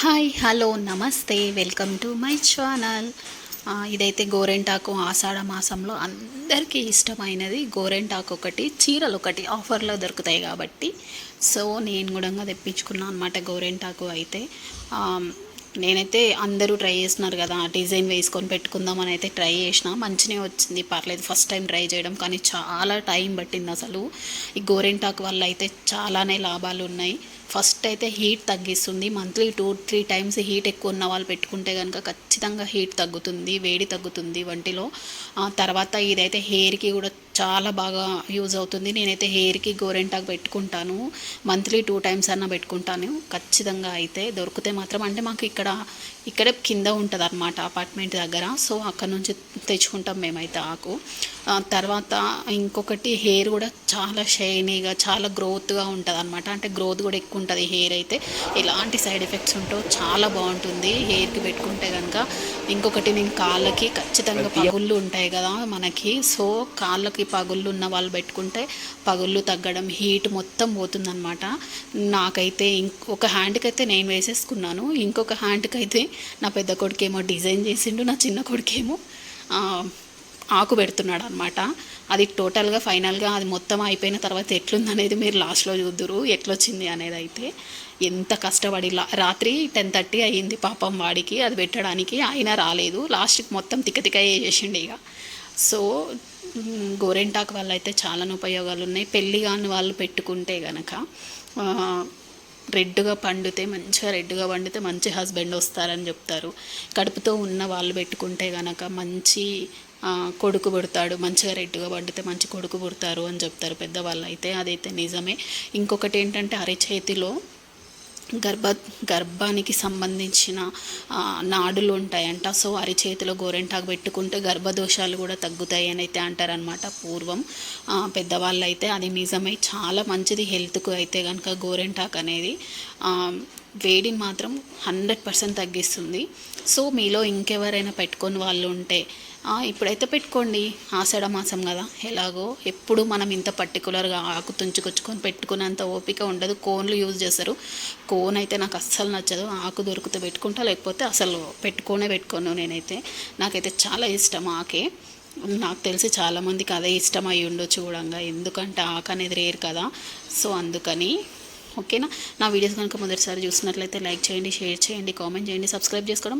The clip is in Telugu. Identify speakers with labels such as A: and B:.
A: హాయ్ హలో నమస్తే వెల్కమ్ టు మై ఛానల్ ఇదైతే గోరెంటాకు ఆషాఢ మాసంలో అందరికీ ఇష్టమైనది. గోరెంటాకు ఒకటి చీరలు ఒకటి ఆఫర్లో దొరుకుతాయి కాబట్టి. సో నేను కూడా తెప్పించుకున్నాను అనమాట గోరెంటాకు అయితే. నేనైతే అందరూ ట్రై చేస్తున్నారు కదా డిజైన్ వేసుకొని పెట్టుకుందామని అయితే ట్రై చేసిన. మంచినే వచ్చింది. పర్లేదు ఫస్ట్ టైం ట్రై చేయడం కానీ చాలా టైం పట్టింది అసలు. ఈ గోరెంటాకు వల్ల అయితే చాలానే లాభాలు ఉన్నాయి. ఫస్ట్ అయితే హీట్ తగ్గిస్తుంది. Monthly two three times heat ఎక్కువ ఉన్న వాళ్ళు పెట్టుకుంటే కనుక ఖచ్చితంగా హీట్ తగ్గుతుంది వేడి తగ్గుతుంది వంటిలో. తర్వాత ఇదైతే హెయిర్కి కూడా చాలా బాగా యూజ్ అవుతుంది. నేనైతే హెయిర్కి గోరెంటాకు పెట్టుకుంటాను. మంత్లీ టూ టైమ్స్ అన్న పెట్టుకుంటాను. ఖచ్చితంగా అయితే దొరికితే మాత్రం. అంటే మాకు ఇక్కడ ఇక్కడే కింద ఉంటుంది అనమాట అపార్ట్మెంట్ దగ్గర. సో అక్కడ నుంచి తెచ్చుకుంటాం మేమైతే ఆకు. తర్వాత ఇంకొకటి హెయిర్ కూడా చాలా షైనీగా చాలా గ్రోత్గా ఉంటుంది అనమాట అంటే గ్రోత్ కూడా ఎక్కువ ఉంటుంది హెయిర్ అయితే. ఎలాంటి సైడ్ ఎఫెక్ట్స్ ఉంటో చాలా బాగుంటుంది హెయిర్కి పెట్టుకుంటే కనుక ఇంకొకటి నేను కాళ్ళకి ఖచ్చితంగా పగుళ్ళు ఉంటాయి కదా మనకి. సో కాళ్ళకి పగుళ్ళు ఉన్న వాళ్ళు పెట్టుకుంటే పగుళ్ళు తగ్గడం హీట్ మొత్తం పోతుందన్నమాట. నాకైతే ఇంకొక హ్యాండ్కి అయితే నేను వేసేసుకున్నాను. ఇంకొక హ్యాండ్కి అయితే నా పెద్ద కొడుకేమో డిజైన్ చేసిండు నా చిన్న కొడుకేమో ఆకు పెడుతున్నాడు అనమాట అది టోటల్గా ఫైనల్గా అది మొత్తం అయిపోయిన తర్వాత ఎట్లుందనేది మీరు లాస్ట్లో చూద్దురు. ఎట్లొచ్చింది అనేది అయితే ఎంత కష్టపడి రాత్రి టెన్ థర్టీ అయ్యింది పాపం వాడికి. అది పెట్టడానికి అయినా రాలేదు. లాస్ట్కి మొత్తం తిక్క తిక్క ఇక సో మ్, గోరెంటాకు వల్ల అయితే చాలా ఉపయోగాలు ఉన్నాయి పెళ్ళి కాని వాళ్ళు పెట్టుకుంటే గనక రెడ్గా పండితే మంచిగా రెడ్గా పండితే మంచి హస్బెండ్ వస్తారని చెప్తారు. కడుపుతో ఉన్న వాళ్ళు పెట్టుకుంటే కనుక మంచి కొడుకు పుడతాడు. మంచిగా రెడ్గా పండితే మంచి కొడుకు పుడతారు అని చెప్తారు పెద్దవాళ్ళు. అయితే అదైతే నిజమే. ఇంకొకటి ఏంటంటే అరిచేతిలో గర్భ గర్భానికి సంబంధించిన నాడులు ఉంటాయంట. సో అరిచేతిలో గోరెంటాకు పెట్టుకుంటే గర్భదోషాలు కూడా తగ్గుతాయి అని అయితే అంటారనమాట పూర్వం. పెద్దవాళ్ళు అయితే అది నిజమై. చాలా మంచిది హెల్త్కు అయితే కనుక గోరెంటాకు అనేది. వేడిని మాత్రం హండ్రెడ్ పర్సెంట్ తగ్గిస్తుంది. సో మీలో ఇంకెవరైనా పెట్టుకొని వాళ్ళు ఉంటే ఇప్పుడైతే పెట్టుకోండి. ఆషాఢ మాసం కదా. ఎలాగో ఎప్పుడు మనం ఇంత పర్టికులర్గా ఆకు తుంచుకొచ్చుకొని పెట్టుకునేంత ఓపిక ఉండదు. కోన్లు యూజ్ చేస్తారు. కోన్ అయితే నాకు అస్సలు నచ్చదు. ఆకు దొరికితే పెట్టుకుంటా లేకపోతే అసలు పెట్టుకోనే పెట్టుకోను నేనైతే. నాకైతే చాలా ఇష్టం ఆకే. నాకు తెలిసి చాలామందికి అదే ఇష్టం అయి ఉండొచ్చు చూడంగా ఎందుకంటే ఆకు అనేది రేరు కదా. సో అందుకని ఓకేనా? నా వీడియోస్ కనుక మొదటిసారి చూసినట్లయితే లైక్ చేయండి షేర్ చేయండి కామెంట్ చేయండి సబ్స్క్రైబ్ చేసుకోవడం